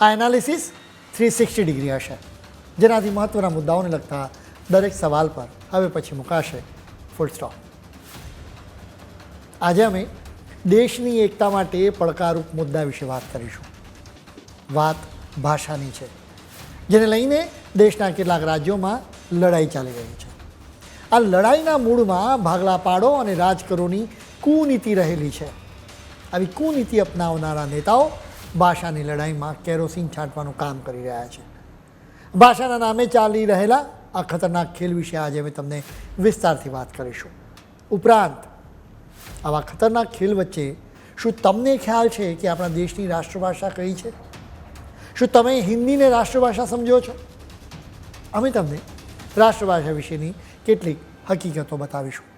આ analysis three sixty degree હશે. જેનાથી મહત્ત્વના મુદ્દાઓને લગતા દરેક સવાલ પર હવે પછી મુકાશે. ફૂલ સ્ટોપ આજે અમે દેશની એકતા માટે પડકારરૂપ મુદ્દા વિશે વાત કરીશું. વાત ભાષાની છે, જેને લઈને દેશના કેટલાક રાજ્યોમાં લડાઈ ચાલી રહી છે. આ લડાઈના મૂળમાં ભાગલા પાડો અને રાજ કરોની કુનીતિ રહેલી છે. આવી કુનીતિ અપનાવનારા નેતાઓ ભાષાની લડાઈમાં કેરોસીન છાંટવાનું કામ કરી રહ્યા છે. ભાષાના નામે ચાલી રહેલા આ ખતરનાક ખેલ વિશે આજે અમે તમને વિસ્તારથી વાત કરીશું. ઉપરાંત, આવા ખતરનાક ખેલ વચ્ચે શું તમને ખ્યાલ છે કે આપણા દેશની રાષ્ટ્રભાષા કઈ છે? શું તમે હિન્દીને રાષ્ટ્રભાષા સમજો છો? અમે તમને રાષ્ટ્રભાષા વિશેની કેટલીક હકીકતો બતાવીશું.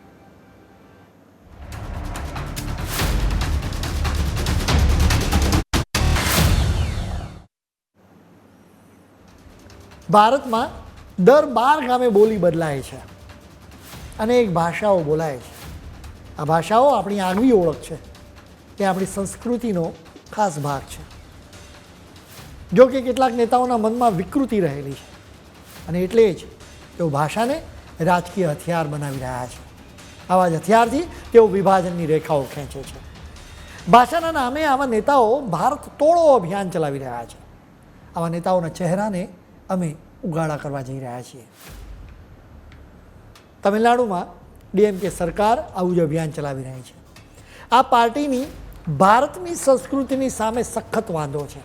ભારતમાં દર બાર ગામે બોલી બદલાય છે. અનેક ભાષાઓ બોલાય છે. આ ભાષાઓ આપણી આગવી ઓળખ છે તે આપણી સંસ્કૃતિનો ખાસ ભાગ છે. જો કે કેટલાક નેતાઓના મનમાં વિકૃતિ રહેલી છે. અને એટલે જ તેઓ ભાષાને રાજકીય હથિયાર બનાવી રહ્યા છે. આવા જ હથિયારથી તેઓ વિભાજનની રેખાઓ ખેંચે છે. ભાષાના નામે આવા નેતાઓ ભારત તોડો અભિયાન ચલાવી રહ્યા છે. આવા નેતાઓના ચહેરાને અમે ઉગાડા કરવા જઈ રહ્યા છીએ. તમિલનાડુમાં ડીએમકે સરકાર આવું જ અભિયાન ચલાવી રહી છે. આ પાર્ટીની ભારતની સંસ્કૃતિની સામે સખત વાંધો છે.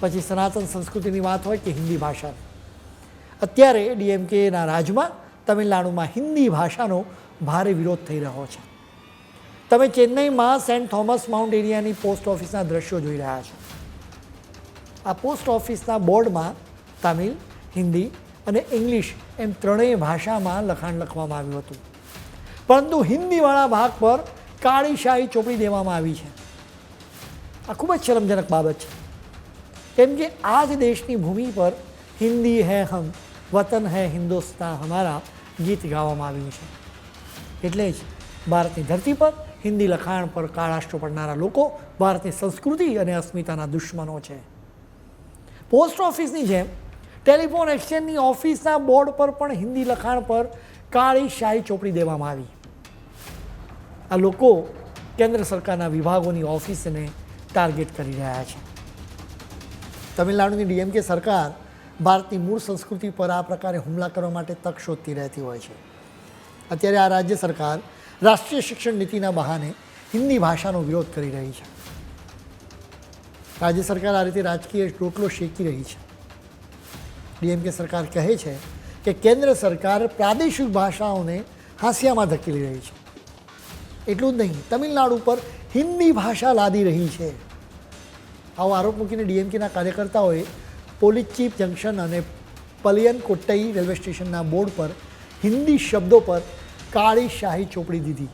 પછી સનાતન સંસ્કૃતિની વાત હોય કે હિન્દી ભાષાની. અત્યારે ડીએમકેના રાજમાં તમિલનાડુમાં હિન્દી ભાષાનો ભારે વિરોધ થઈ રહ્યો છે. તમે ચેન્નઈમાં સેન્ટ થોમસ માઉન્ટ એરિયાની પોસ્ટ ઓફિસના દ્રશ્યો જોઈ રહ્યા છો. આ પોસ્ટ ઓફિસના બોર્ડમાં તમિલ, હિન્દી અને ઇંગ્લિશ એમ ત્રણેય ભાષામાં લખાણ લખવામાં આવ્યું હતું. પરંતુ હિન્દીવાળા ભાગ પર કાળી શાહી ચોપડી દેવામાં આવી છે. આ ખૂબ જ શરમજનક બાબત છે. કેમ કે આ જ દેશની ભૂમિ પર હિન્દી હૈ હમ, વતન હૈ હિન્દુસ્તાન હમારા ગીત ગાવામાં આવ્યું છે. એટલે જ ભારતની ધરતી પર હિન્દી લખાણ પર કાળાશ પડનારા લોકો ભારતની સંસ્કૃતિ અને અસ્મિતાના દુશ્મનો છે. પોસ્ટ ઓફિસની જેમ ટેલિફોન એક્સચેન્જની ઓફિસના બોર્ડ પર પણ હિન્દી લખાણ પર કાળી શાહી ચોપડી દેવામાં આવી. આ લોકો કેન્દ્ર સરકારના વિભાગોની ઓફિસને ટાર્ગેટ કરી રહ્યા છે. તમિલનાડુની ડીએમકે સરકાર ભારતની મૂળ સંસ્કૃતિ પર આ પ્રકારે હુમલા કરવા માટે તક શોધતી રહેતી હોય છે. અત્યારે આ રાજ્ય સરકાર રાષ્ટ્રીય શિક્ષણ નીતિના બહાને હિન્દી ભાષાનો વિરોધ કરી રહી છે. રાજ્ય સરકાર આ રીતે રાજકીય રોટલો શેકી રહી છે. ડીએમકે સરકાર કહે છે કે કેન્દ્ર સરકાર પ્રાદેશિક ભાષાઓને હાંસિયામાં ધકેલી રહી છે. એટલું જ નહીં, તમિલનાડુ પર હિન્દી ભાષા લાદી રહી છે. આવો આરોપ મૂકીને ડીએમકેના કાર્યકર્તાઓએ પોલીસ ચીફ જંકશન અને પલિયન કોટ્ટઈ રેલવે સ્ટેશનના બોર્ડ પર હિન્દી શબ્દો પર કાળી શાહી ચોપડી દીધી.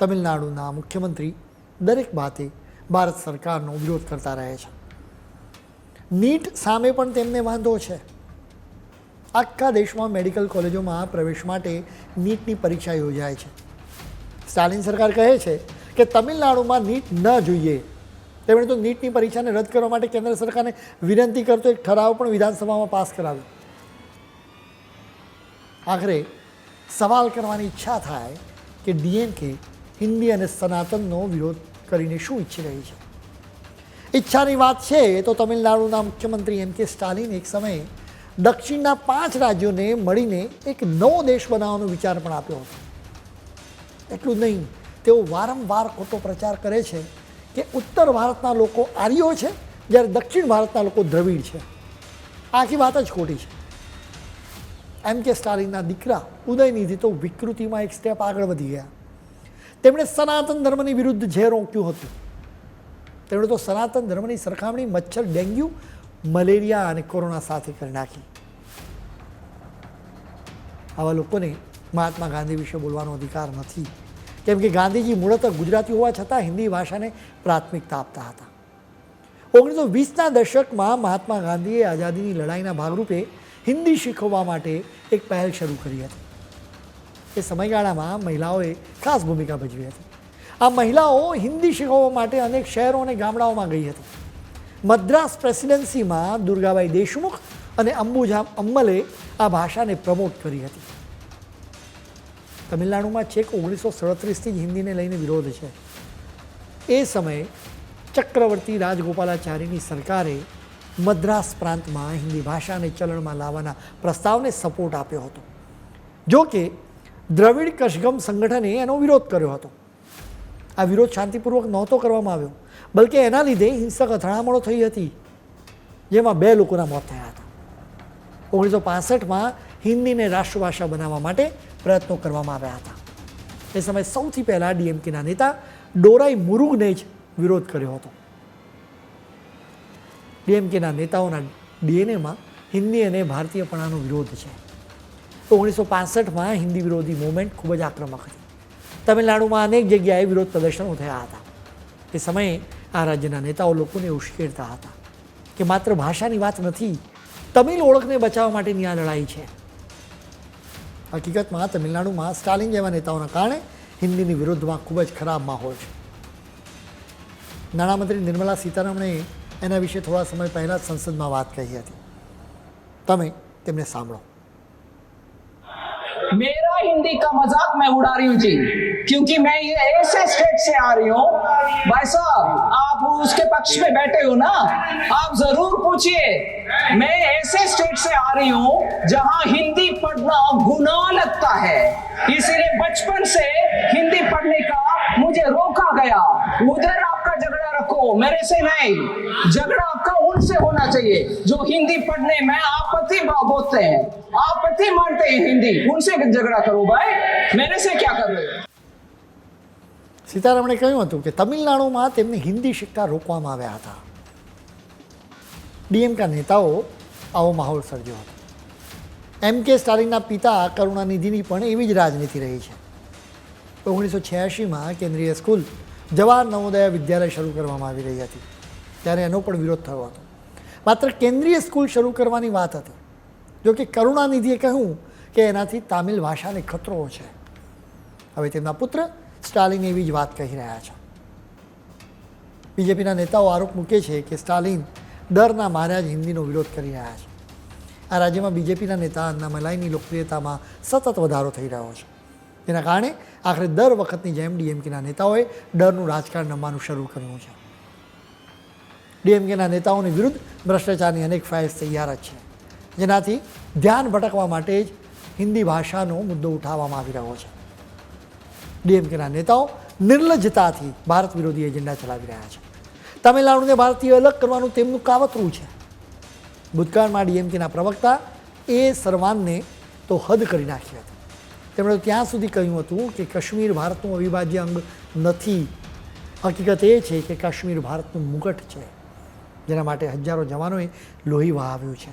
તમિલનાડુના મુખ્યમંત્રી દરેક બાતે ભારત સરકારનો વિરોધ કરતા રહે છે. નીટ સામે પણ તેમને વાંધો છે. આખા દેશમાં મેડિકલ કોલેજોમાં પ્રવેશ માટે નીટની પરીક્ષા યોજાય છે. સ્ટાલિન સરકાર કહે છે કે તમિલનાડુમાં નીટ ન જોઈએ. તેમણે તો નીટની પરીક્ષાને રદ કરવા માટે કેન્દ્ર સરકારને વિનંતી કરતો એક ઠરાવ પણ વિધાનસભામાં પાસ કરાવ્યો. આખરે સવાલ કરવાની ઈચ્છા થાય કે ડીએમકે હિન્દી અને સનાતનનો વિરોધ કરીને શું ઈચ્છી રહી છે? ઈચ્છાની વાત છે તો તમિલનાડુના મુખ્યમંત્રી એમ કે સ્ટાલિન એક સમયે દક્ષિણના પાંચ રાજ્યોને મળીને એક નવો દેશ બનાવવાનો વિચાર પણ આપ્યો હતો. એટલું નહીં, તેઓ વારંવાર ખોટો પ્રચાર કરે છે કે ઉત્તર ભારતના લોકો આર્યો છે, જ્યારે દક્ષિણ ભારતના લોકો દ્રવિડ છે. આખી વાત જ ખોટી છે. એમ કે સ્ટાલિનના દીકરા ઉદયનિધિ તો વિકૃતિમાં એક સ્ટેપ આગળ વધી ગયા. તેમણે સનાતન ધર્મની વિરુદ્ધ જે રોક્યું હતું. તેમણે તો સનાતન ધર્મની સરખામણી મચ્છર, ડેન્ગ્યુ, મલેરિયા અને કોરોના સાથે કરી નાખી. આવા લોકોને મહાત્મા ગાંધી વિશે બોલવાનો અધિકાર નથી. કેમ કે ગાંધીજી મૂળતઃ ગુજરાતી હોવા છતાં હિન્દી ભાષાને પ્રાથમિકતા આપતા હતા. ઓગણીસો વીસના દશકમાં મહાત્મા ગાંધીએ આઝાદીની લડાઈના ભાગરૂપે હિન્દી શીખવવા માટે એક પહેલ શરૂ કરી હતી. એ સમયગાળામાં મહિલાઓએ ખાસ ભૂમિકા ભજવી હતી. આ મહિલાઓ હિન્દી શીખવવા માટે અનેક શહેરો અને ગામડાઓમાં ગઈ હતી. મદ્રાસ પ્રેસિડેન્સીમાં દુર્ગાબાઈ દેશમુખ અને અંબુજા અમ્મલે આ ભાષાને પ્રમોટ કરી હતી. તમિલનાડુમાં છેક ઓગણીસો સડત્રીસથી જ હિન્દીને લઈને વિરોધ છે. એ સમયે ચક્રવર્તી રાજગોપાલાચારીની સરકારે મદ્રાસ પ્રાંતમાં હિન્દી ભાષાને ચલણમાં લાવવાના પ્રસ્તાવને સપોર્ટ આપ્યો હતો. જો કે દ્રવિડ કશગમ સંગઠને એનો વિરોધ કર્યો હતો. આ વિરોધ શાંતિપૂર્વક નહોતો કરવામાં આવ્યો, બલકે એના લીધે હિંસક અથડામણો થઈ હતી, જેમાં બે લોકોના મોત થયા હતા. ઓગણીસો પાસઠમાં હિન્દીને રાષ્ટ્રભાષા બનાવવા માટે પ્રયત્નો કરવામાં આવ્યા હતા. એ સમયે સૌથી પહેલાં ડીએમકેના નેતા ડોરાઈ મુરુગને જ વિરોધ કર્યો હતો. ડીએમકેના નેતાઓના ડીએનએમાં હિન્દી અને ભારતીયપણાનો વિરોધ છે. ઓગણીસો પાસઠમાં હિન્દી વિરોધી મુવમેન્ટ ખૂબ જ આક્રમક હતી. તમિલનાડુમાં અનેક જગ્યાએ વિરોધ પ્રદર્શનો થયા હતા. એ સમયે આ રાજ્યના નેતાઓ લોકોને ઉશ્કેરતા હતા કે માત્ર ભાષાની વાત નથી, તમિલ ઓળખને બચાવવા માટેની આ લડાઈ છે. હકીકતમાં તમિલનાડુમાં સ્ટાલિન જેવા નેતાઓના કારણે હિન્દીની વિરુદ્ધમાં ખૂબ જ ખરાબ માહોલ છે. નાણામંત્રી નિર્મલા સીતારમણે એના વિશે થોડા સમય પહેલાં સંસદમાં વાત કહી હતી. તમે તેમને સાંભળો. मेरा हिंदी का मजाक मैं उड़ा रही हूँ जी क्योंकि मैं ये ऐसे स्टेट से आ रही हूँ। भाई साहब, आप उसके पक्ष में बैठे हो ना, आप ज़रूर पूछिए। मैं ऐसे स्टेट से आ रही हूँ जहाँ हिंदी पढ़ना गुनाह लगता है। इसीलिए बचपन से हिंदी पढ़ने का मुझे रोका गया। उधर आपका झगड़ा रखो, मेरे से नहीं। झगड़ा आपका उनसे होना चाहिए, जो हिंदी पढ़ने में आपत्ति बोलते हैं। आपत्ति मानते हैं हिंदी, उनसे झगड़ा करो भाई। मेरे से क्या कर रहे हो? સીતારામણે કહ્યું હતું કે તમિલનાડુમાં તેમને હિન્દી શીખતા રોકવામાં આવ્યા હતા. ડીએમકા નેતાઓ આવો માહોલ સર્જ્યો હતો. એમ કે સ્ટાલિનના પિતા કરુણાનિધિની પણ એવી જ રાજનીતિ રહી છે. ઓગણીસો છ્યાસીમાં કેન્દ્રીય સ્કૂલ જવાહર નવોદય વિદ્યાલય શરૂ કરવામાં આવી રહી હતી. ત્યારે એનો પણ વિરોધ થયો હતો. માત્ર કેન્દ્રીય સ્કૂલ શરૂ કરવાની વાત હતી. જો કે કરુણાનિધિએ કહ્યું કે એનાથી તામિલ ભાષાને ખતરો છે. હવે તેમના પુત્ર સ્ટાલિન એવી જ વાત કહી રહ્યા છે. બીજેપીના નેતાઓ આરોપ મૂકે છે કે સ્ટાલિન ડરના માર્યા જ હિન્દીનો વિરોધ કરી રહ્યા છે. આ રાજ્યમાં બીજેપીના નેતા અન્નામલાઈની લોકપ્રિયતામાં સતત વધારો થઈ રહ્યો છે. તેના કારણે આખરે દર વખતની જેમ ડીએમકેના નેતાઓએ ડરનું રાજકારણ રમવાનું શરૂ કર્યું છે. ડીએમકેના નેતાઓની વિરુદ્ધ ભ્રષ્ટાચારની અનેક ફાઇલ્સ તૈયાર જ છે. જેનાથી ધ્યાન ભટકવા માટે જ હિન્દી ભાષાનો મુદ્દો ઉઠાવવામાં આવી રહ્યો છે. ડીએમકેના નેતાઓ નિર્લજ્જતાથી ભારત વિરોધી એજન્ડા ચલાવી રહ્યા છે. તમિલનાડુને ભારતથી અલગ કરવાનું તેમનું કાવતરું છે. ભૂતકાળમાં ડીએમકેના પ્રવક્તા એ સરવાનને તો હદ કરી નાખી હતી. તેમણે ત્યાં સુધી કહ્યું હતું કે કાશ્મીર ભારતનું અવિભાજ્ય અંગ નથી. હકીકત એ છે કે કાશ્મીર ભારતનું મુગટ છે. જેના માટે હજારો જવાનોએ લોહી વહાવ્યું છે.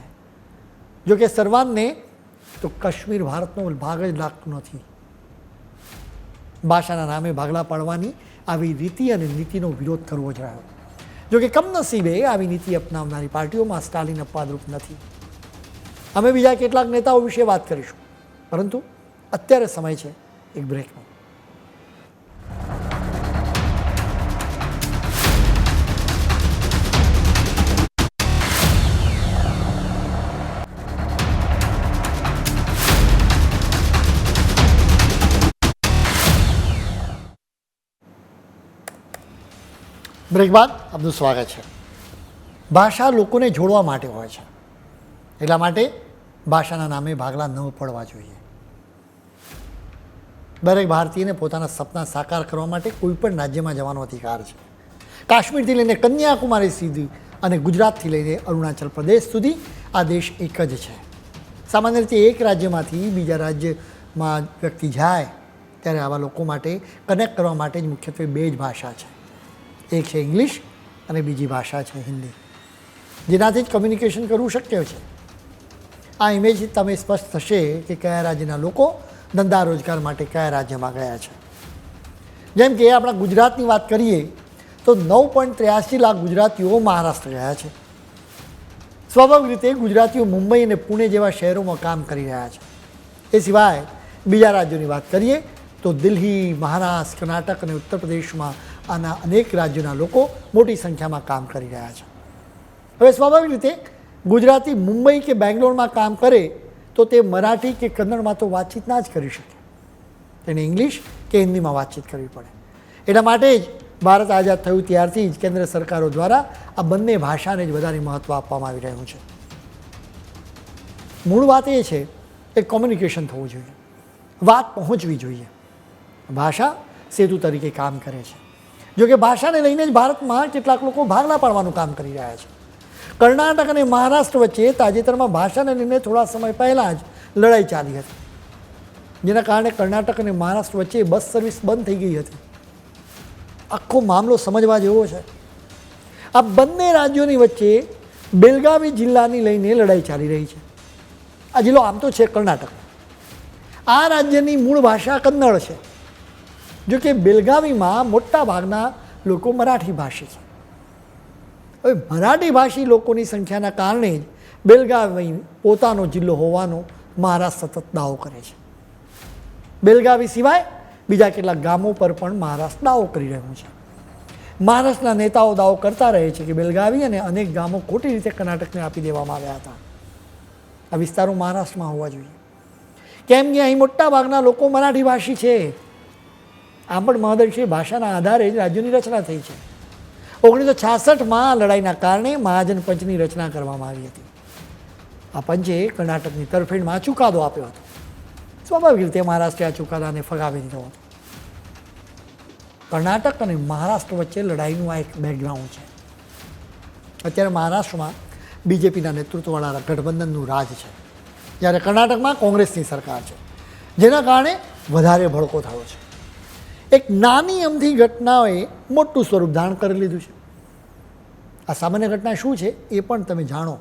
જો કે સરવાનને તો કાશ્મીર ભારતનો ભાગ જ લાગતું નથી. ભાષાના નામે ભાગલા પાડવાની આવી રીતિ અને નીતિનો વિરોધ કરવો જ રહ્યો જો કે કમનસીબે આવી નીતિ અપનાવનારી પાર્ટીઓમાં સ્ટાલિન અપવાદરૂપ નથી. અમે બીજા કેટલાક નેતાઓ વિશે વાત કરીશું. પરંતુ અત્યારે સમય છે એક બ્રેકનો બ્રેક બાદ આપનું સ્વાગત છે. ભાષા લોકોને જોડવા માટે હોય છે. એટલા માટે ભાષાના નામે ભાગલા ન પડવા જોઈએ. દરેક ભારતીયને પોતાના સપના સાકાર કરવા માટે કોઈ પણ રાજ્યમાં જવાનો અધિકાર છે. કાશ્મીરથી લઈને કન્યાકુમારી સુધી અને ગુજરાતથી લઈને અરુણાચલ પ્રદેશ સુધી આ દેશ એક જ છે. સામાન્ય રીતે એક રાજ્યમાંથી બીજા રાજ્યમાં વ્યક્તિ જાય, ત્યારે આવા લોકો માટે કનેક્ટ કરવા માટે જ મુખ્યત્વે બે જ ભાષા છે. એક છે ઇંગ્લિશ અને બીજી ભાષા છે હિન્દી. જેનાથી જ કમ્યુનિકેશન કરવું શક્ય છે. આ ઇમેજ તમે સ્પષ્ટ થશે કે કયા રાજ્યના લોકો ધંધા રોજગાર માટે કયા રાજ્યમાં ગયા છે. જેમ કે આપણા ગુજરાતની વાત કરીએ, તો નવ પોઈન્ટ ત્ર્યાસી લાખ ગુજરાતીઓ મહારાષ્ટ્ર ગયા છે. સ્વાભાવિક રીતે ગુજરાતીઓ મુંબઈ અને પુણે જેવા શહેરોમાં કામ કરી રહ્યા છે. એ સિવાય બીજા રાજ્યોની વાત કરીએ, તો દિલ્હી, મહારાષ્ટ્ર, કર્ણાટક અને ઉત્તર પ્રદેશમાં આના અનેક રાજ્યોના લોકો મોટી સંખ્યામાં કામ કરી રહ્યા છે. હવે સ્વાભાવિક રીતે ગુજરાતી મુંબઈ કે બેંગ્લોરમાં કામ કરે તો તે મરાઠી કે કન્નડમાં તો વાતચીત ના જ કરી શકે. તેને ઇંગ્લિશ કે હિન્દીમાં વાતચીત કરવી પડે. એટલા માટે જ ભારત આઝાદ થયું ત્યારથી જ કેન્દ્ર સરકારો દ્વારા આ બંને ભાષાને જ વધારે મહત્ત્વ આપવામાં આવી રહ્યું છે. મૂળ વાત એ છે કે કોમ્યુનિકેશન થવું જોઈએ. વાત પહોંચવી જોઈએ. ભાષા સેતુ તરીકે કામ કરે છે. જો કે ભાષાને લઈને જ ભારતમાં કેટલાક લોકો ભાગલા પાડવાનું કામ કરી રહ્યા છે. કર્ણાટક અને મહારાષ્ટ્ર વચ્ચે તાજેતરમાં ભાષાને લઈને થોડા સમય પહેલાં જ લડાઈ ચાલી હતી. જેના કારણે કર્ણાટક અને મહારાષ્ટ્ર વચ્ચે બસ સર્વિસ બંધ થઈ ગઈ હતી. આખો મામલો સમજવા જેવો છે. આ બંને રાજ્યોની વચ્ચે બેલગાવી જિલ્લાની લઈને લડાઈ ચાલી રહી છે. આ જિલ્લો આમ તો છે કર્ણાટક. આ રાજ્યની મૂળ ભાષા કન્નડ છે. જો કે બેલગાવીમાં મોટા ભાગના લોકો મરાઠી ભાષી છે. હવે મરાઠી ભાષી લોકોની સંખ્યાના કારણે જ બેલગાવી પોતાનો જિલ્લો હોવાનો મહારાષ્ટ્ર સતત દાવો કરે છે. બેલગાવી સિવાય બીજા કેટલાક ગામો પર પણ મહારાષ્ટ્ર દાવો કરી રહ્યું છે. મહારાષ્ટ્રના નેતાઓ દાવો કરતા રહે છે કે બેલગાવી અને અનેક ગામો ખોટી રીતે કર્ણાટકને આપી દેવામાં આવ્યા હતા. આ વિસ્તારો મહારાષ્ટ્રમાં હોવા જોઈએ. કેમ કે અહીં મોટા ભાગના લોકો મરાઠી ભાષી છે? આમ પણ મહદર્શી ભાષાના આધારે જ રાજ્યોની રચના થઈ છે. ઓગણીસો છાસઠમાં લડાઈના કારણે મહાજન પંચની રચના કરવામાં આવી હતી. આ પંચે કર્ણાટકની તરફેણમાં ચુકાદો આપ્યો હતો. સ્વાભાવિક રીતે મહારાષ્ટ્રે આ ચુકાદાને ફગાવી દીધો હતો. કર્ણાટક અને મહારાષ્ટ્ર વચ્ચે લડાઈનું આ એક બેકગ્રાઉન્ડ છે. અત્યારે મહારાષ્ટ્રમાં બીજેપીના નેતૃત્વવાળા ગઠબંધનનું રાજ છે. જ્યારે કર્ણાટકમાં કોંગ્રેસની સરકાર છે. જેના કારણે વધારે ભડકો થયો છે. એક નાની અમથી ઘટનાએ મોટું સ્વરૂપ ધારણ કરી લીધું છે. આ સામાન્ય ઘટના શું છે એ પણ તમે જાણો.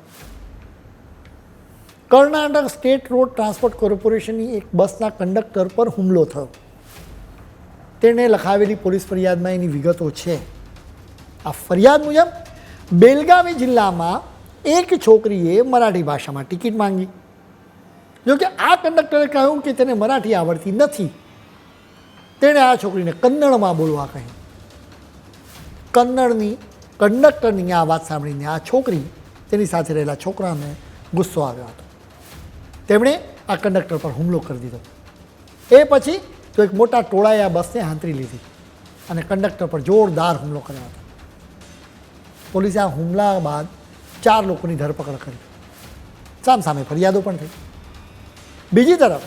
કર્ણાટક સ્ટેટ રોડ ટ્રાન્સપોર્ટ કોર્પોરેશનની એક બસના કંડક્ટર પર હુમલો થયો. તેણે લખાવેલી પોલીસ ફરિયાદમાં એની વિગતો છે. આ ફરિયાદ મુજબ બેલગાવી જિલ્લામાં એક છોકરીએ મરાઠી ભાષામાં ટિકિટ માંગી. જોકે આ કંડક્ટરે કહ્યું કે તેને મરાઠી આવડતી નથી. તેણે આ છોકરીને કન્નડમાં બોલવા કહ્યું. કન્નડની કંડક્ટરની આ વાત સાંભળીને આ છોકરી તેની સાથે રહેલા છોકરાને ગુસ્સો આવ્યો હતો. તેમણે આ કંડક્ટર પર હુમલો કરી દીધો. એ પછી તો એક મોટા ટોળાએ આ બસને હાંતરી લીધી અને કંડક્ટર પર જોરદાર હુમલો કર્યો હતો. પોલીસે આ હુમલા બાદ ચાર લોકોની ધરપકડ કરી. સામસામે ફરિયાદો પણ થઈ. બીજી તરફ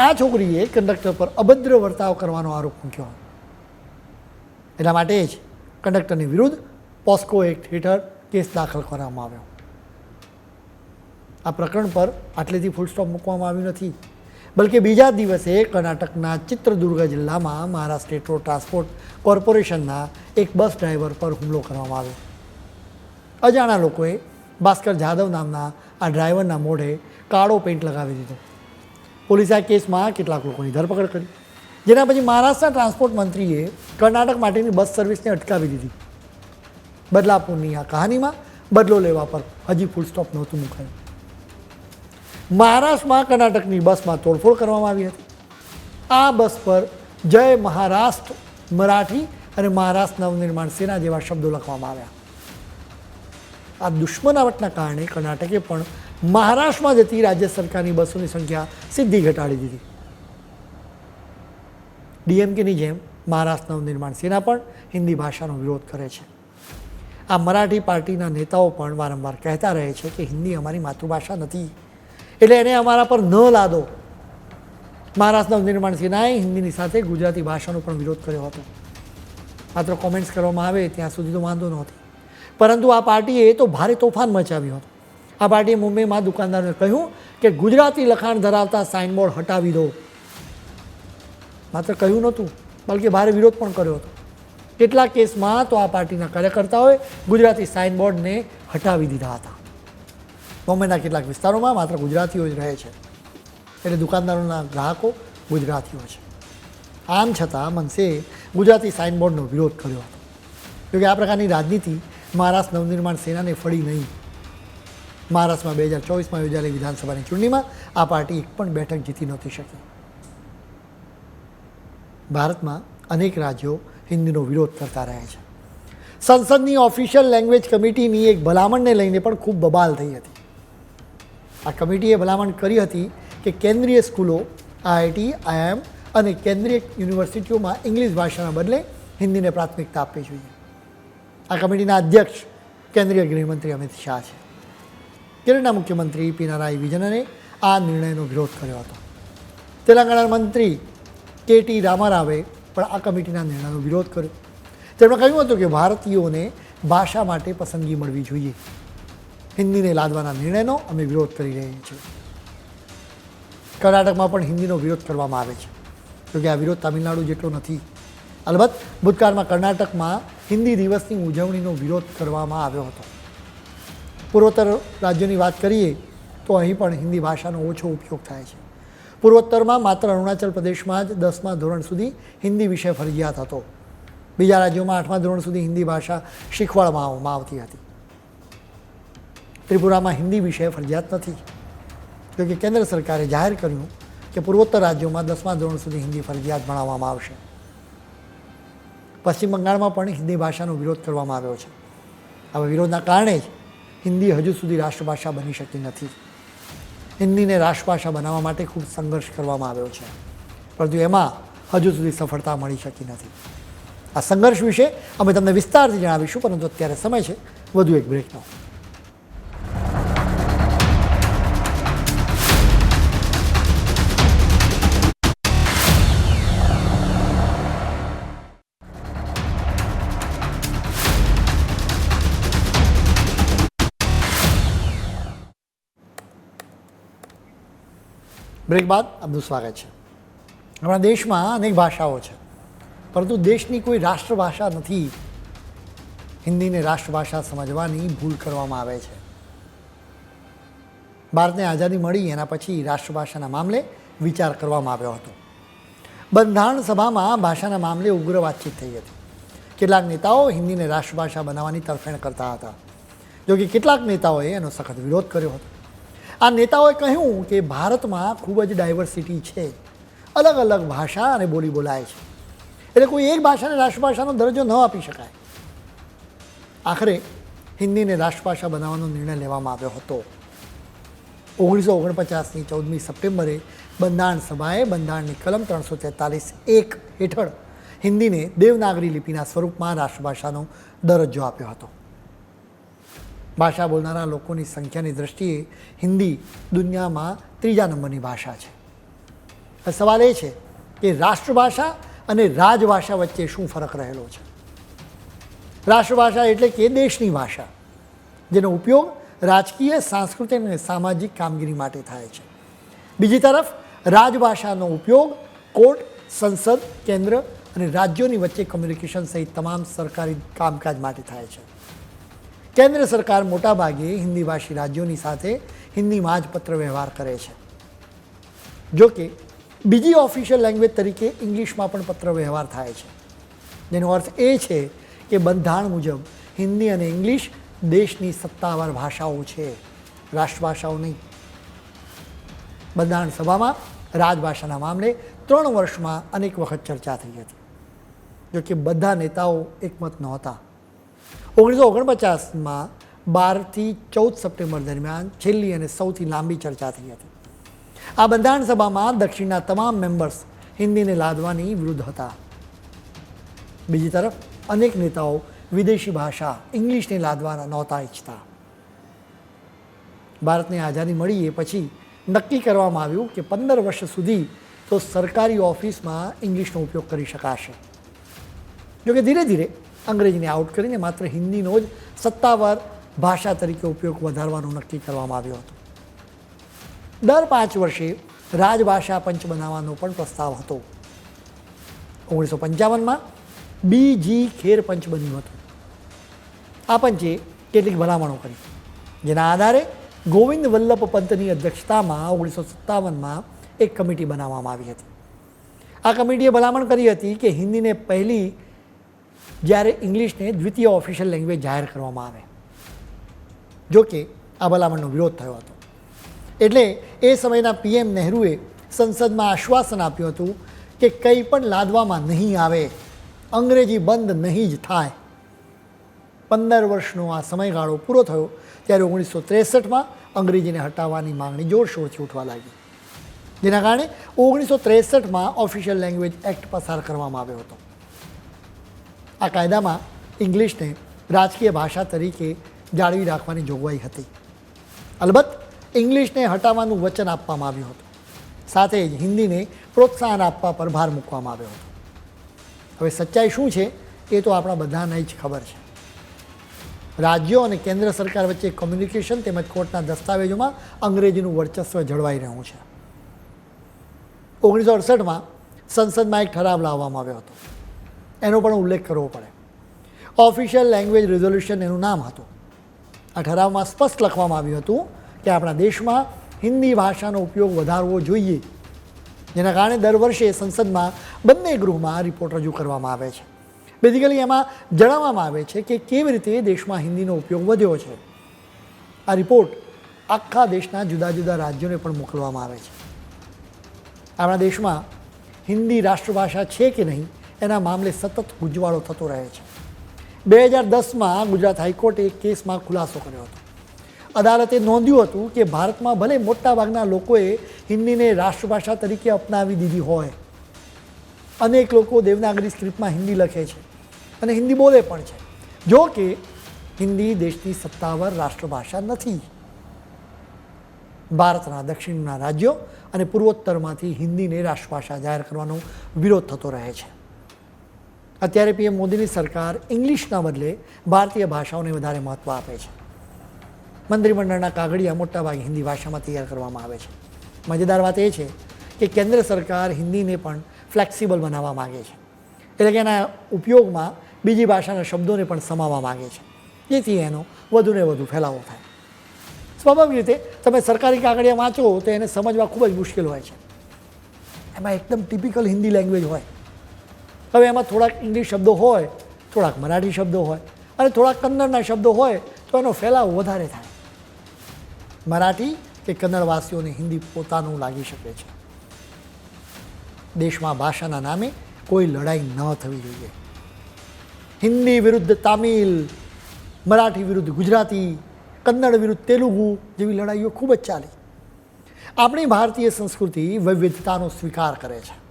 આ છોકરીએ કંડક્ટર પર અભદ્ર વર્તાવ કરવાનો આરોપ મૂક્યો. એટલા માટે જ કંડક્ટરની વિરુદ્ધ પોસ્કો એક્ટ હેઠળ કેસ દાખલ કરવામાં આવ્યો. આ પ્રકરણ પર આટલેથી ફૂલ સ્ટોપ મૂકવામાં આવ્યું નથી. બલકે બીજા દિવસે કર્ણાટકના ચિત્રદુર્ગ જિલ્લામાં મહારાષ્ટ્ર સ્ટેટ ટ્રાન્સપોર્ટ કોર્પોરેશનના એક બસ ડ્રાઈવર પર હુમલો કરવામાં આવ્યો. અજાણા લોકોએ ભાસ્કર જાદવ નામના આ ડ્રાઈવરના મોઢે કાળો પેન્ટ લગાવી દીધો. પોલીસે આ કેસમાં કેટલાક લોકોની ધરપકડ કરી. જેના પછી મહારાષ્ટ્રના ટ્રાન્સપોર્ટ મંત્રીએ કર્ણાટક માટેની બસ સર્વિસને અટકાવી દીધી. બદલાપુરની આ કહાનીમાં બદલો લેવા પર હજી ફૂલ સ્ટોપ નહોતું મુકાયું. મહારાષ્ટ્રમાં કર્ણાટકની બસમાં તોડફોડ કરવામાં આવી હતી. આ બસ પર જય મહારાષ્ટ્ર મરાઠી અને મહારાષ્ટ્ર નવનિર્માણ સેના જેવા શબ્દો લખવામાં આવ્યા. આ દુશ્મનાવટના કારણે કર્ણાટકે પણ મહારાષ્ટ્રમાં જતી રાજ્ય સરકારની બસોની સંખ્યા સીધી ઘટાડી દીધી. ડીએમકેની જેમ મહારાષ્ટ્ર નવનિર્માણ સેના પણ હિન્દી ભાષાનો વિરોધ કરે છે. આ મરાઠી પાર્ટીના નેતાઓ પણ વારંવાર કહેતા રહે છે કે હિન્દી અમારી માતૃભાષા નથી. એટલે એને અમારા પર ન લાદો. મહારાષ્ટ્ર નવનિર્માણ સેનાએ હિન્દીની સાથે ગુજરાતી ભાષાનો પણ વિરોધ કર્યો હતો. માત્ર કોમેન્ટ્સ કરવામાં આવે ત્યાં સુધી તો વાંધો નહોતી. પરંતુ આ પાર્ટીએ તો ભારે તોફાન મચાવ્યું હતું. આ પાર્ટીએ મુંબઈમાં દુકાનદારોને કહ્યું કે ગુજરાતી લખાણ ધરાવતા સાઇનબોર્ડ હટાવી દો. માત્ર કહ્યું નહોતું, બલકે ભારે વિરોધ પણ કર્યો હતો. કેટલાક કેસમાં તો આ પાર્ટીના કાર્યકર્તાઓએ ગુજરાતી સાઇનબોર્ડને હટાવી દીધા હતા. બોમ્બેના કેટલાક વિસ્તારોમાં માત્ર ગુજરાતીઓ જ રહે છે. એટલે દુકાનદારોના ગ્રાહકો ગુજરાતીઓ છે. આમ છતાં મનસે ગુજરાતી સાઇનબોર્ડનો વિરોધ કર્યો હતો. જોકે આ પ્રકારની રાજનીતિ મહારાષ્ટ્ર નવનિર્માણ સેનાને ફળી નહીં. મહારાષ્ટ્રમાં બે હજાર ચોવીસમાં યોજાયેલી વિધાનસભાની ચૂંટણીમાં આ પાર્ટી એક પણ બેઠક જીતી નહોતી શકી. ભારતમાં અનેક રાજ્યો હિન્દીનો વિરોધ કરતા રહે છે. સંસદની ઓફિશિયલ લેંગ્વેજ કમિટીની એક ભલામણને લઈને પણ ખૂબ બબાલ થઈ હતી. આ કમિટીએ ભલામણ કરી હતી કે કેન્દ્રીય સ્કૂલો આઈઆઈટી આઈએમ અને કેન્દ્રીય યુનિવર્સિટીઓમાં ઇંગ્લિશ ભાષાના બદલે હિન્દીને પ્રાથમિકતા આપવી જોઈએ. આ કમિટીના અધ્યક્ષ કેન્દ્રીય ગૃહમંત્રી અમિત શાહ છે. કેરળના મુખ્યમંત્રી પિનારાઈ વિજયને આ નિર્ણયનો વિરોધ કર્યો હતો. તેલંગાણા મંત્રી કે ટી રામારાવે પણ આ કમિટીના નિર્ણયનો વિરોધ કર્યો. તેમણે કહ્યું હતું કે ભારતીયોને ભાષા માટે પસંદગી મળવી જોઈએ. હિન્દીને લાદવાના નિર્ણયનો અમે વિરોધ કરી રહ્યા છીએ. કર્ણાટકમાં પણ હિન્દીનો વિરોધ કરવામાં આવે છે. જોકે આ વિરોધ તમિલનાડુ જેટલો નથી. અલબત્ત ભૂતકાળમાં કર્ણાટકમાં હિન્દી દિવસની ઉજવણીનો વિરોધ કરવામાં આવ્યો હતો. પૂર્વોત્તર રાજ્યોની વાત કરીએ, તો અહીં પણ હિન્દી ભાષાનો ઓછો ઉપયોગ થાય છે. પૂર્વોત્તરમાં માત્ર અરુણાચલ પ્રદેશમાં જ દસમા ધોરણ સુધી હિન્દી વિષય ફરજિયાત હતો. બીજા રાજ્યોમાં આઠમા ધોરણ સુધી હિન્દી ભાષા શીખવાડવામાં આવતી હતી. ત્રિપુરામાં હિન્દી વિષય ફરજિયાત નથી. જોકે કેન્દ્ર સરકારે જાહેર કર્યું કે પૂર્વોત્તર રાજ્યોમાં દસમા ધોરણ સુધી હિન્દી ફરજિયાત ભણાવવામાં આવશે. પશ્ચિમ બંગાળમાં પણ હિન્દી ભાષાનો વિરોધ કરવામાં આવ્યો છે. હવે વિરોધના કારણે જ હિન્દી હજુ સુધી રાષ્ટ્રભાષા બની શકી નથી. હિન્દીને રાષ્ટ્રભાષા બનાવવા માટે ખૂબ સંઘર્ષ કરવામાં આવ્યો છે. પરંતુ એમાં હજુ સુધી સફળતા મળી શકી નથી. આ સંઘર્ષ વિશે અમે તમને વિસ્તારથી જણાવીશું, પરંતુ અત્યારે સમય છે. વધુ એક બ્રેકનો બ્રેક બાદ આપનું સ્વાગત છે. આપણા દેશમાં અનેક ભાષાઓ છે, પરંતુ દેશની કોઈ રાષ્ટ્રભાષા નથી. હિન્દીને રાષ્ટ્રભાષા સમજવાની ભૂલ કરવામાં આવે છે. ભારતને આઝાદી મળી, એના પછી રાષ્ટ્રભાષાના મામલે વિચાર કરવામાં આવ્યો હતો. બંધારણ સભામાં ભાષાના મામલે ઉગ્ર વાતચીત થઈ હતી. કેટલાક નેતાઓ હિન્દીને રાષ્ટ્રભાષા બનાવવાની તરફેણ કરતા હતા. જોકે કેટલાક નેતાઓએ એનો સખત વિરોધ કર્યો હતો. આ નેતાઓએ કહ્યું કે ભારતમાં ખૂબ જ ડાયવર્સિટી છે. અલગ અલગ ભાષા અને બોલી બોલાય છે. એટલે કોઈ એક ભાષાને રાષ્ટ્રભાષાનો દરજ્જો ન આપી શકાય. આખરે હિન્દીને રાષ્ટ્રભાષા બનાવવાનો નિર્ણય લેવામાં આવ્યો હતો. ઓગણીસો ઓગણપચાસની ચૌદમી સપ્ટેમ્બરે બંધારણ સભાએ બંધારણની કલમ ત્રણસો તેતાલીસ એક હેઠળ હિન્દીને દેવનાગરી લિપિના સ્વરૂપમાં રાષ્ટ્રભાષાનો દરજ્જો આપ્યો હતો. ભાષા બોલનારા લોકોની સંખ્યાની દ્રષ્ટિએ હિન્દી દુનિયામાં ત્રીજા નંબરની ભાષા છે. સવાલ એ છે કે રાષ્ટ્રભાષા અને રાજભાષા વચ્ચે શું ફરક રહેલો છે? રાષ્ટ્રભાષા એટલે કે દેશની ભાષા, જેનો ઉપયોગ રાજકીય, સાંસ્કૃતિક અને સામાજિક કામગીરી માટે થાય છે. બીજી તરફ, રાજભાષાનો ઉપયોગ કોર્ટ, સંસદ, કેન્દ્ર અને રાજ્યોની વચ્ચે કમ્યુનિકેશન સહિત તમામ સરકારી કામકાજ માટે થાય છે. કેન્દ્ર સરકાર મોટાભાગે હિન્દી ભાષી રાજ્યોની સાથે હિન્દીમાં જ પત્ર વ્યવહાર કરે છે. જો કે, બીજી ઓફિશિયલ લેંગ્વેજ તરીકે ઇંગ્લિશમાં પણ પત્ર વ્યવહાર થાય છે. જેનો અર્થ એ છે કે બંધારણ મુજબ હિન્દી અને ઇંગ્લિશ દેશની સત્તાવાર ભાષાઓ છે, રાષ્ટ્રભાષાઓ નહીં. બંધારણ સભામાં રાજભાષાના મામલે ત્રણ વર્ષમાં અનેક વખત ચર્ચા થઈ હતી. જો કે, બધા નેતાઓ એકમત નહોતા. ઓગણીસો ઓગણપચાસમાં બારથી ચૌદ સપ્ટેમ્બર દરમિયાન છેલ્લી અને સૌથી લાંબી ચર્ચા થઈ હતી. આ બંધારણ સભામાં દક્ષિણના તમામ મેમ્બર્સ હિન્દીને લાદવાની વિરુદ્ધ હતા. બીજી તરફ, અનેક નેતાઓ વિદેશી ભાષા ઇંગ્લિશને લાદવાના નહોતા ઈચ્છતા. ભારતને આઝાદી મળી એ પછી નક્કી કરવામાં આવ્યું કે પંદર વર્ષ સુધી તો સરકારી ઓફિસમાં ઇંગ્લિશનો ઉપયોગ કરી શકાશે. જોકે ધીરે ધીરે અંગ્રેજીને આઉટ કરીને માત્ર હિન્દીનો જ સત્તાવાર ભાષા તરીકે ઉપયોગ વધારવાનું નક્કી કરવામાં આવ્યો હતો. દર પાંચ વર્ષે રાજભાષા પંચ બનાવવાનો પણ પ્રસ્તાવ હતો. ઓગણીસો પંચાવનમાં બીજી ખેર પંચ બન્યું હતું. આ પંચે કેટલીક ભલામણો કરી. જેના આધારે ગોવિંદ વલ્લભ પંતની અધ્યક્ષતામાં ઓગણીસો સત્તાવનમાં એક કમિટી બનાવવામાં આવી હતી. આ કમિટીએ ભલામણ કરી હતી કે હિન્દીને પહેલી જ્યારે ઇંગ્લિશને દ્વિતીય ઓફિશિયલ લેંગ્વેજ જાહેર કરવામાં આવે. જોકે આ ભલામણનો વિરોધ થયો હતો. એટલે એ સમયના પીએમ નહેરુએ સંસદમાં આશ્વાસન આપ્યું હતું કે કંઈ પણ લાદવામાં નહીં આવે, અંગ્રેજી બંધ નહીં જ થાય. પંદર વર્ષનો આ સમયગાળો પૂરો થયો ત્યારે ઓગણીસો ત્રેસઠમાં અંગ્રેજીને હટાવવાની માંગણી જોરશોરથી ઉઠવા લાગી. જેના કારણે ઓગણીસો ત્રેસઠમાં ઓફિશિયલ લેંગ્વેજ એક્ટ પસાર કરવામાં આવ્યો હતો. આ કાયદામાં ઇંગ્લિશને રાજકીય ભાષા તરીકે જાળવી રાખવાની જોગવાઈ હતી. અલબત્ત, ઇંગ્લિશને હટાવવાનું વચન આપવામાં આવ્યું હતું. સાથે જ હિન્દીને પ્રોત્સાહન આપવા પર ભાર મૂકવામાં આવ્યો હતો. હવે સચ્ચાઈ શું છે, એ તો આપણા બધાને જ ખબર છે. રાજ્યો અને કેન્દ્ર સરકાર વચ્ચે કોમ્યુનિકેશન તેમજ કોર્ટના દસ્તાવેજોમાં અંગ્રેજીનું વર્ચસ્વ જળવાઈ રહ્યું છે. ઓગણીસો અડસઠમાં સંસદમાં એક ઠરાવ લાવવામાં આવ્યો હતો. એનો પણ ઉલ્લેખ કરવો પડે. ઓફિશિયલ લેંગ્વેજ રિઝોલ્યુશન એનું નામ હતું. આ ઠરાવમાં સ્પષ્ટ લખવામાં આવ્યું હતું કે આપણા દેશમાં હિન્દી ભાષાનો ઉપયોગ વધારવો જોઈએ. જેના કારણે દર વર્ષે સંસદમાં બંને ગૃહમાં રિપોર્ટ રજૂ કરવામાં આવે છે. બેઝિકલી એમાં જણાવવામાં આવે છે કે કેવી રીતે દેશમાં હિન્દીનો ઉપયોગ વધ્યો છે. આ રિપોર્ટ આખા દેશના જુદા જુદા રાજ્યોને પણ મોકલવામાં આવે છે. આપણા દેશમાં હિન્દી રાષ્ટ્રભાષા છે કે નહીં એના મામલે સતત ગુંજવાળો થતો રહે છે. બે હજાર દસમાં ગુજરાત હાઈકોર્ટે એક કેસમાં ખુલાસો કર્યો હતો. અદાલતે નોંધ્યું હતું કે ભારતમાં ભલે મોટાભાગના લોકોએ હિન્દીને રાષ્ટ્રભાષા તરીકે અપનાવી દીધી હોય, અનેક લોકો દેવનાગરી સ્ક્રિપ્ટમાં હિન્દી લખે છે અને હિન્દી બોલે પણ છે. જો કે હિન્દી દેશની સત્તાવાર રાષ્ટ્રભાષા નથી. ભારતના દક્ષિણના રાજ્યો અને પૂર્વોત્તરમાંથી હિન્દીને રાષ્ટ્રભાષા જાહેર કરવાનો વિરોધ થતો રહે છે. અત્યારે પીએમ મોદીની સરકાર ઇંગ્લિશના બદલે ભારતીય ભાષાઓને વધારે મહત્ત્વ આપે છે. મંત્રીમંડળના કાગળિયા મોટાભાગે હિન્દી ભાષામાં તૈયાર કરવામાં આવે છે. મજેદાર વાત એ છે કે કેન્દ્ર સરકાર હિન્દીને પણ ફ્લેક્સિબલ બનાવવા માગે છે. એટલે કે એના ઉપયોગમાં બીજી ભાષાના શબ્દોને પણ સમાવવા માગે છે. જેથી એનો વધુને વધુ ફેલાવો થાય. સ્વાભાવિક રીતે તમે સરકારી કાગળિયા વાંચો તો એને સમજવા ખૂબ જ મુશ્કેલ હોય છે. એમાં એકદમ ટિપિકલ હિન્દી લેંગ્વેજ હોય. હવે એમાં થોડાક ઇંગ્લિશ શબ્દો હોય, થોડાક મરાઠી શબ્દો હોય અને થોડાક કન્નડના શબ્દો હોય, તો એનો ફેલાવ વધારે થાય. મરાઠી કે કન્નડવાસીઓને હિન્દી પોતાનું લાગી શકે છે. દેશમાં ભાષાના નામે કોઈ લડાઈ ન થવી જોઈએ. હિન્દી વિરુદ્ધ તામિલ, મરાઠી વિરુદ્ધ ગુજરાતી, કન્નડ વિરુદ્ધ તેલુગુ જેવી લડાઈઓ ખૂબ જ ચાલી. આપણી ભારતીય સંસ્કૃતિ વૈવિધતાનો સ્વીકાર કરે છે.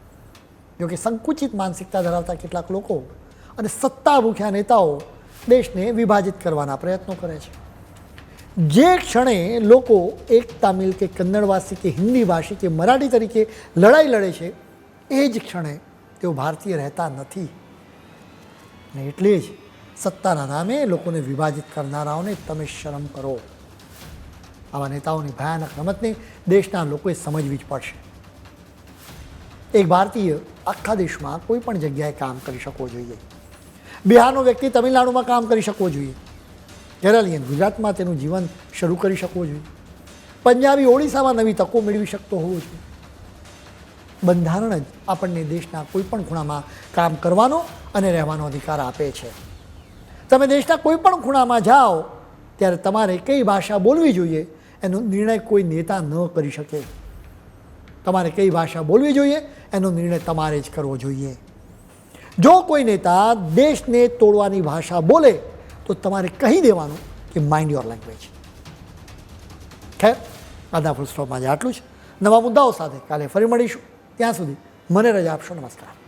જોકે સંકુચિત માનસિકતા ધરાવતા કેટલાક લોકો અને સત્તા ભૂખ્યા નેતાઓ દેશને વિભાજિત કરવાના પ્રયત્નો કરે છે. જે ક્ષણે લોકો એક તામિલ કે કન્નડવાસી કે હિન્દી ભાષી કે મરાઠી તરીકે લડાઈ લડે છે, એ જ ક્ષણે તેઓ ભારતીય રહેતા નથી. અને એટલે જ સત્તાના નામે લોકોને વિભાજિત કરનારાઓને તમે શરમ કરો. આવા નેતાઓની ભયાનક રમતને દેશના લોકોએ સમજવી જ પડશે. એક ભારતીય આખા દેશમાં કોઈ પણ જગ્યાએ કામ કરી શકવો જોઈએ. બિહારનો વ્યક્તિ તમિલનાડુમાં કામ કરી શકવો જોઈએ. કેરલિયન ગુજરાતમાં તેનું જીવન શરૂ કરી શકવો જોઈએ. પંજાબી ઓડિશામાં નવી તકો મેળવી શકતો હોવો જોઈએ. બંધારણ જ આપણને દેશના કોઈ પણ ખૂણામાં કામ કરવાનો અને રહેવાનો અધિકાર આપે છે. તમે દેશના કોઈ પણ ખૂણામાં જાઓ, ત્યારે તમારે કઈ ભાષા બોલવી જોઈએ એનો નિર્ણય કોઈ નેતા ન કરી શકે. તમારે કઈ ભાષા બોલવી જોઈએ, એનો નિર્ણય તમારે જ કરવો જોઈએ. જો કોઈ નેતા દેશને તોડવાની ભાષા બોલે, તો તમારે કહી દેવાનું કે માઇન્ડ યોર લેંગ્વેજ ખેર આજના ફૂલ સ્ટોપમાં આજે આટલું જ. નવા મુદ્દાઓ સાથે કાલે ફરી મળીશું. ત્યાં સુધી મને રજા આપશો. નમસ્કાર.